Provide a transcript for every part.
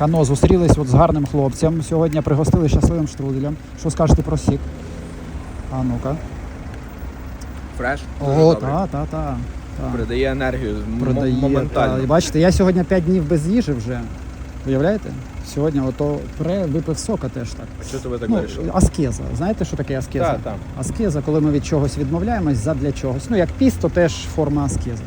Кано зустрілись от з гарним хлопцем. Сьогодні пригостили щасливим штруделем. Що скажете про сік? А ну-ка. Фреш. О, та, та, та. Продає енергію Продає. моментально. Та. І бачите, я сьогодні 5 днів без їжі вже. Уявляєте? Сьогодні ото пре випив сока теж так. А що то ви так Ну, вирішили? аскеза. Знаєте, що таке аскеза? Так, так. Аскеза, коли ми від чогось відмовляємось задля чогось. Ну, як піст, то теж форма аскези.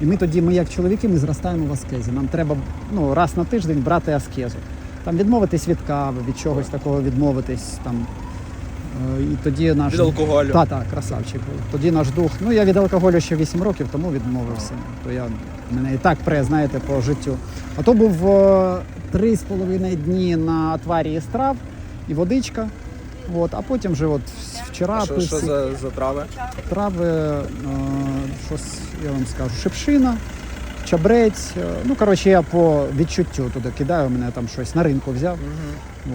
І ми тоді, ми як чоловіки, ми зростаємо в аскезі. Нам треба ну, раз на тиждень брати аскезу. Там відмовитись від кави, від чогось такого відмовитись. Там, Е, і тоді наш Від алкоголю. Так, так, красавчик. Тоді наш дух. Ну я від алкоголю ще 8 років тому відмовився. То я мене і так пре, знаєте, по життю. А то був е, три з половиною дні на атварії страв і водичка. От, а потім вже от вчора А що, пив що за, за трави? трави, е, щось я вам скажу, шипшина, чабрець. е, Ну, коротше, я по відчуттю туди кидаю, мене там щось на ринку взяв.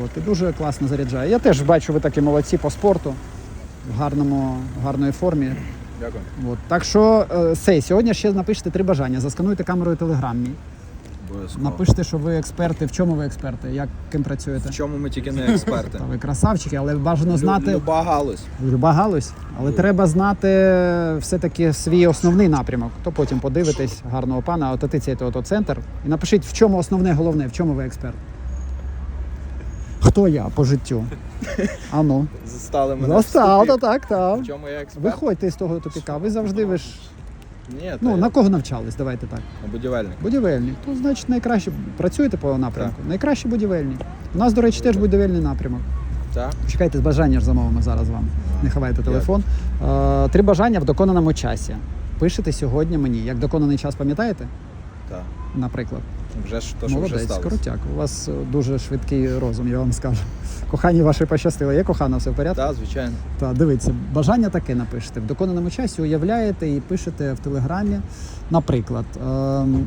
От, і дуже класно заряджає. Я теж бачу, ви такі молодці по спорту, в гарному, гарної формі. Дякую. От. Так що е, сей, сьогодні ще напишете три бажання. Заскануйте камерою телеграм мій. Обов'язково. Напишите, що ви експерти. В чому ви експерти? Як ким працюєте? В чому ми тільки не експерти? Та ви красавчики, але бажано знати Люба галузь. люба галузь, але треба знати все-таки свій основний напрямок. То потім подивитесь гарного пана, ототицяйте ото центр і напишіть, в чому основне головне, в чому ви експерт. Хто я по життю? А ну. Застали мене. Застав, в та так, так. В чому я експерт? Виходьте з того тупіка. Ви завжди ви ж. Ні, Ну, на кого навчались? Давайте так. будівельник. Будівельні. То значить найкраще працюєте по напрямку. Найкраще будівельні. У нас, до речі, теж будівельний напрямок. Так? Чекайте, з бажання ж замовимо зараз вам. Не ховайте телефон. Е, три бажання в доконаному часі. Пишете сьогодні мені. Як доконаний час, пам'ятаєте? Так. Наприклад. Вже ж то, що вже Молодець, сталося. крутяк. У вас е, дуже швидкий розум, я вам скажу. Кохані ваші пощастило. Є кохана все в порядку? Так, звичайно. Так, дивіться, бажання таке напишете. В доконаному часі уявляєте і пишете в телеграмі. Наприклад, ем,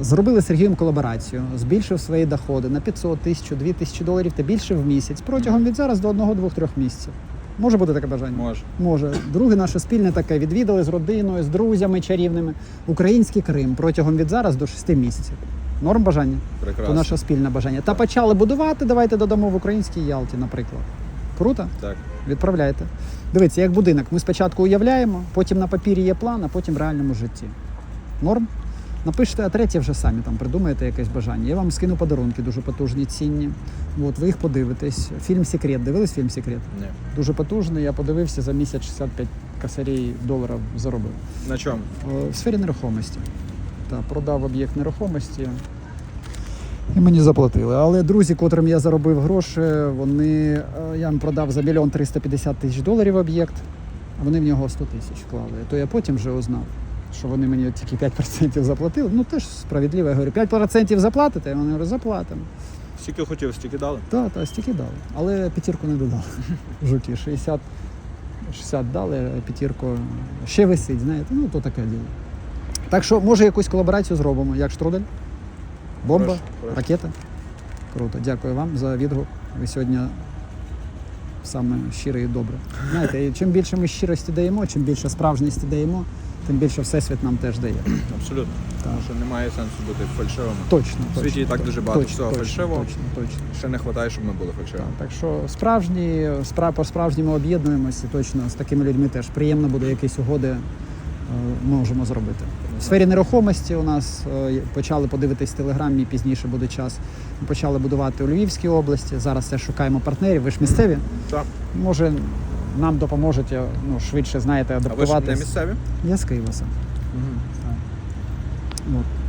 зробили з Сергієм колаборацію, збільшив свої доходи на 500, 1000, 2000 доларів та більше в місяць протягом від зараз до одного, двох, трьох місяців. Може бути таке бажання? Може. Може. Друге наше спільне таке відвідали з родиною, з друзями чарівними. Український Крим протягом від зараз до 6 місяців. Норм бажання? То наше спільне бажання. Та почали будувати. Давайте додамо в українській Ялті, наприклад. Круто? Так. Відправляйте. Дивіться, як будинок. Ми спочатку уявляємо, потім на папірі є план, а потім в реальному житті. Норм? Напишете, а третє вже самі там придумаєте якесь бажання. Я вам скину подарунки дуже потужні, цінні. От, ви їх подивитесь. Фільм Секрет. Дивились фільм Секрет? Ні. Дуже потужний. Я подивився за місяць 65 косарей доларів заробив. На чому? Е, В сфері нерухомості. Та, продав об'єкт нерухомості. І мені заплатили. Але друзі, котрим я заробив гроші, вони е, я їм продав за мільйон 350 тисяч доларів об'єкт, а вони в нього 100 тисяч вклали. То я потім вже узнав, що вони мені тільки 5% заплатили. Ну теж справедливо. Я говорю, 5% заплатите? Вони говорять, заплатимо. Скільки хотів, стільки дали? Так, так, стільки дали. Але п'ятірку не додали. Жуки 60, 60 дали, а п'ятірку ще висить, знаєте, ну то таке діло. Так що, може, якусь колаборацію зробимо, як штрудель? Бомба, Прошу, прошу. ракета. Круто. Дякую вам за відгук. Ви сьогодні саме щирий і добре. Знаєте, і чим більше ми щирості даємо, чим більше справжності даємо, тим більше Всесвіт нам теж дає. Абсолютно. Тому що немає сенсу бути фальшивими. Точно. В світі точно, і так точно, дуже багато точно, всього точно, фальшивого. Точно, точно. Ще не вистачає, щоб ми були фальшивими. Так що справжні, спра- по-справжньому об'єднуємося, точно з такими людьми теж приємно буде якісь угоди можемо зробити. В сфері нерухомості у нас е, почали подивитись телеграм, і пізніше буде час. Ми почали будувати у Львівській області. Зараз теж шукаємо партнерів. Ви ж місцеві? Так. Може, нам допоможете ну, швидше знаєте, А ви ж не місцеві? Я з Києва сам. От.